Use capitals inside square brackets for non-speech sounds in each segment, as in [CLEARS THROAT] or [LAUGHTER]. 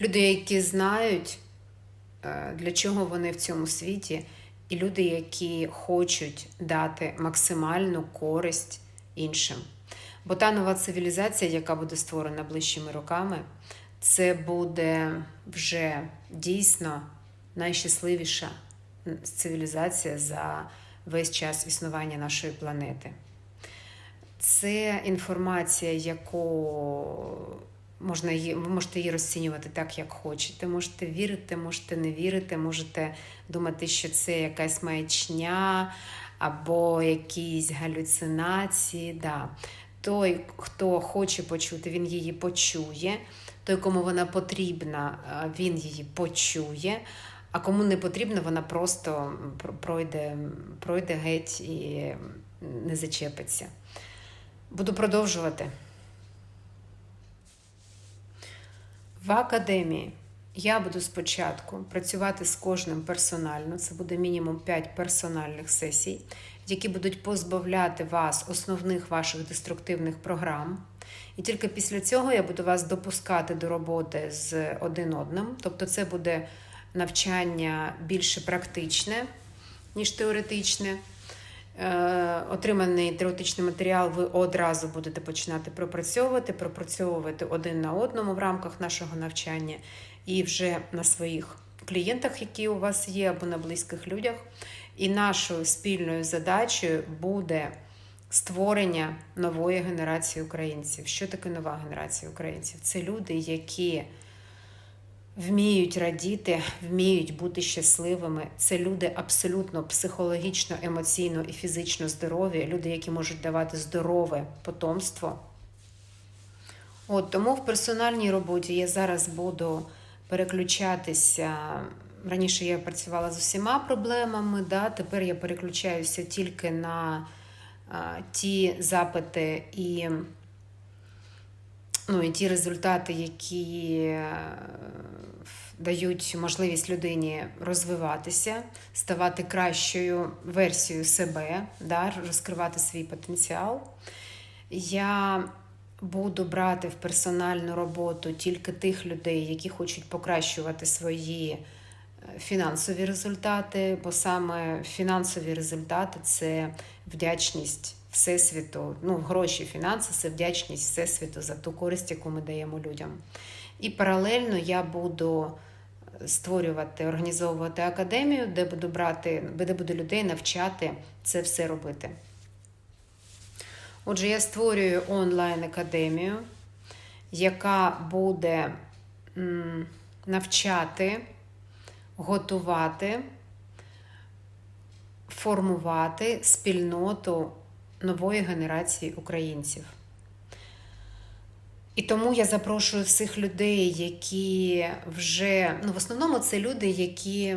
Люди, які знають, е, для чого вони в цьому світі, і люди, які хочуть дати максимальну користь іншим. Бо та нова цивілізація, яка буде створена ближчими роками, це буде вже дійсно найщасливіша цивілізація за весь час існування нашої планети. Це інформація, яку можна її, ви можете її розцінювати так, як хочете. Можете вірити, можете не вірити, можете думати, що це якась маячня або якісь галюцинації. Да. Той, хто хоче почути, він її почує. Той, кому вона потрібна, він її почує. А кому не потрібно, вона просто пройде, пройде геть і не зачепиться. Буду продовжувати. В академії я буду спочатку працювати з кожним персонально. Це буде мінімум 5 персональних сесій, які будуть позбавляти вас основних ваших деструктивних програм. І тільки після цього я буду вас допускати до роботи з один одним. Тобто, це буде навчання більше практичне, ніж теоретичне. Е, Отриманий теоретичний матеріал ви одразу будете починати пропрацьовувати, пропрацьовувати один на одному в рамках нашого навчання і вже на своїх клієнтах, які у вас є, або на близьких людях. І нашою спільною задачею буде створення нової генерації українців. Що таке нова генерація українців? Це люди, які вміють радіти, вміють бути щасливими. Це люди абсолютно психологічно, емоційно і фізично здорові, люди, які можуть давати здорове потомство. От тому в персональній роботі я зараз буду переключатися. Раніше я працювала з усіма проблемами, да? тепер я переключаюся тільки на а, ті запити і, ну, і ті результати, які е, дають можливість людині розвиватися, ставати кращою версією себе, да? розкривати свій потенціал. Я буду брати в персональну роботу тільки тих людей, які хочуть покращувати свої фінансові результати, бо саме фінансові результати це вдячність Всесвіту, ну, гроші, фінанси це вдячність Всесвіту за ту користь, яку ми даємо людям. І паралельно я буду створювати, організовувати академію, де буду брати, де буду людей навчати це все робити. Отже, я створюю онлайн-академію, яка буде навчати, готувати, формувати спільноту нової генерації українців. І тому я запрошую всіх людей, які вже, ну, в основному це люди, які,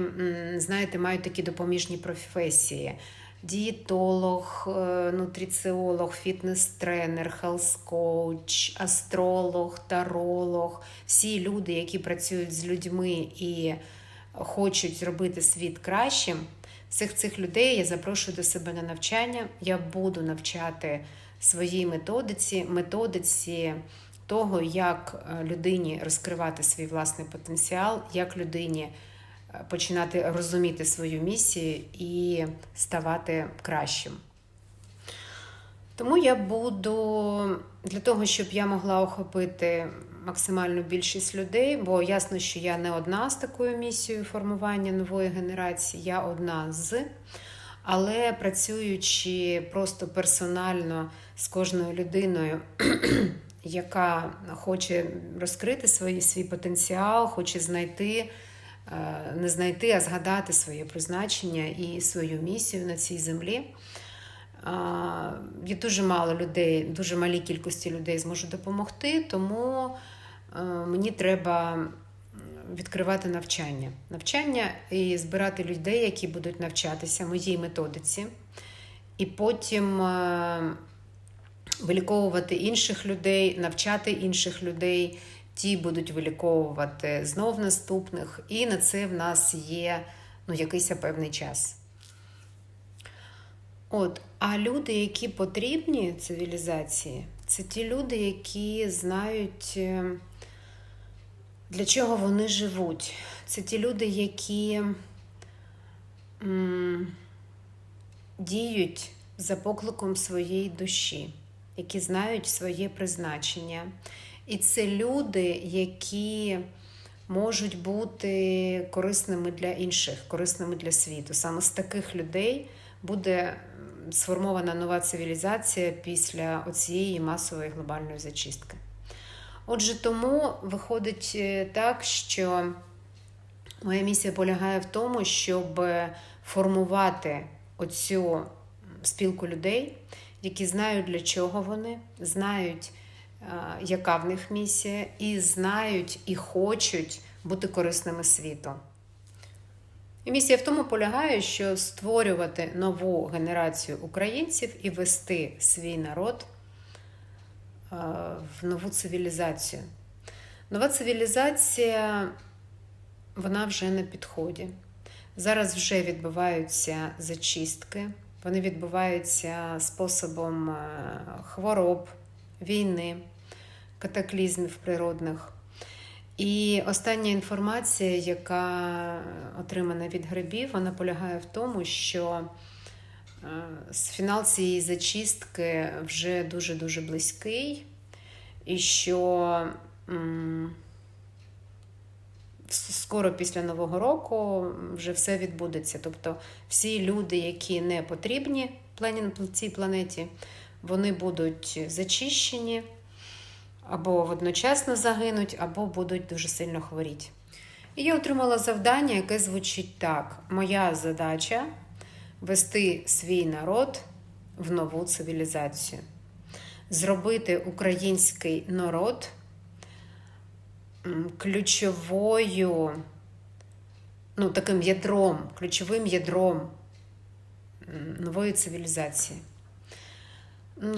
знаєте, мають такі допоміжні професії. Дієтолог, е, нутриціолог, фітнес-тренер, хелс-коуч, астролог, таролог, всі люди, які працюють з людьми і хочуть зробити світ кращим. Всіх цих людей я запрошую до себе на навчання. Я буду навчати своїй методиці, методиці того, як е, людині розкривати свій власний потенціал, як людині е, починати розуміти свою місію і ставати кращим. Тому я буду для того, щоб я могла охопити максимальну більшість людей, бо ясно, що я не одна з такою місією формування нової генерації, я одна з. Але працюючи просто персонально з кожною людиною, [CLEARS THROAT] яка хоче розкрити свій, свій потенціал, хоче знайти, не знайти, а згадати своє призначення і свою місію на цій землі. Є дуже мало людей, дуже малій кількості людей зможу допомогти, тому мені треба відкривати навчання. Навчання і збирати людей, які будуть навчатися моїй методиці, і потім виліковувати інших людей, навчати інших людей, ті будуть виліковувати знов наступних, і на це в нас є ну, якийсь певний час. От, А люди, які потрібні цивілізації, це ті люди, які знають, Для чого вони живуть? Це ті люди, які м, діють за покликом своєї душі, які знають своє призначення. І це люди, які можуть бути корисними для інших, корисними для світу. Саме з таких людей буде сформована нова цивілізація після оцієї масової глобальної зачистки. Отже, тому виходить е, так, що моя місія полягає в тому, щоб формувати оцю спілку людей, які знають, для чого вони, знають, е, яка в них місія, і знають і хочуть бути корисними світу. І місія в тому полягає, що створювати нову генерацію українців і вести свій народ е, в нову цивілізацію. Нова цивілізація, вона вже на підході. Зараз вже відбуваються зачистки, вони відбуваються способом е, хвороб, війни, катаклізмів природних. І остання інформація, яка отримана від грибів, вона полягає в тому, що е, фінал цієї зачистки вже дуже-дуже близький, і що скоро після Нового року вже все відбудеться. Тобто всі люди, які не потрібні цій планеті, вони будуть зачищені або водночасно загинуть, або будуть дуже сильно хворіти. І я отримала завдання, яке звучить так: моя задача вести свій народ в нову цивілізацію, зробити український народ ключовою, ну, таким ядром, ключовим ядром нової цивілізації.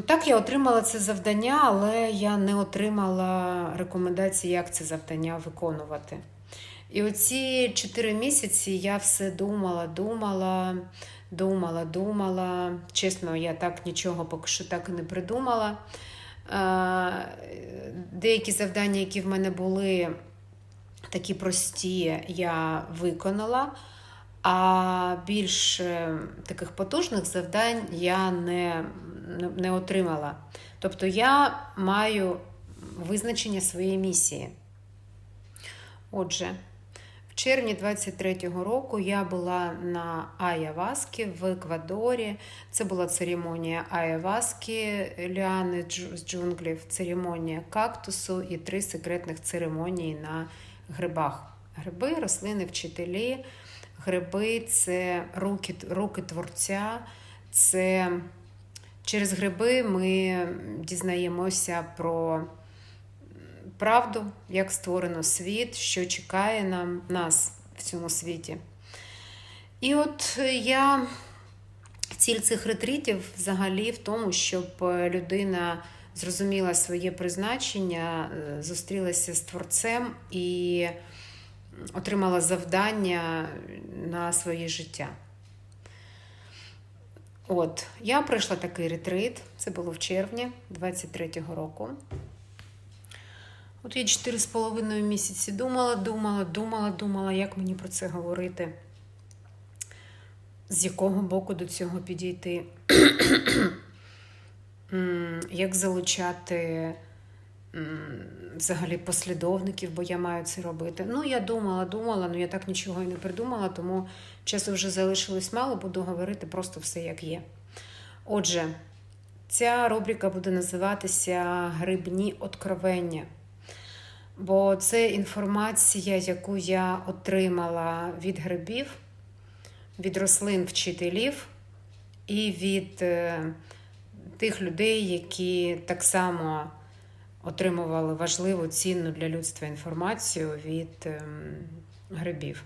Так, я отримала це завдання, але я не отримала рекомендацій, як це завдання виконувати. І оці чотири місяці я все думала, думала, думала, думала. Чесно, я так нічого поки що так і не придумала. Деякі завдання, які в мене були такі прості, я виконала. А більш е, таких потужних завдань я не, не, отримала. Тобто я маю визначення своєї місії. Отже, в червні 23-го року я була на Аяваскі в Еквадорі. Це була церемонія Аяваски, ліани з джунглів, церемонія кактусу і три секретних церемонії на грибах. Гриби, рослини, вчителі. Гриби це руки, руки творця, це через гриби ми дізнаємося про правду, як створено світ, що чекає нам, нас в цьому світі. І от я ціль цих ретритів взагалі в тому, щоб людина зрозуміла своє призначення, е, зустрілася з творцем і отримала завдання на своє життя. От, я пройшла такий ретрит, це було в червні 23-го року. От я 4,5 місяці думала, думала, думала, думала, як мені про це говорити, з якого боку до цього підійти, [CLEARS THROAT] як залучати взагалі послідовників, бо я маю це робити. Ну, я думала, думала, але я так нічого і не придумала, тому часу вже залишилось мало, буду говорити просто все як є. Отже, ця рубрика буде називатися Грибні откровення. Бо це інформація, яку я отримала від грибів, від рослин вчителів і від е, тих людей, які так само отримували важливу, цінну для людства інформацію від ем, грибів.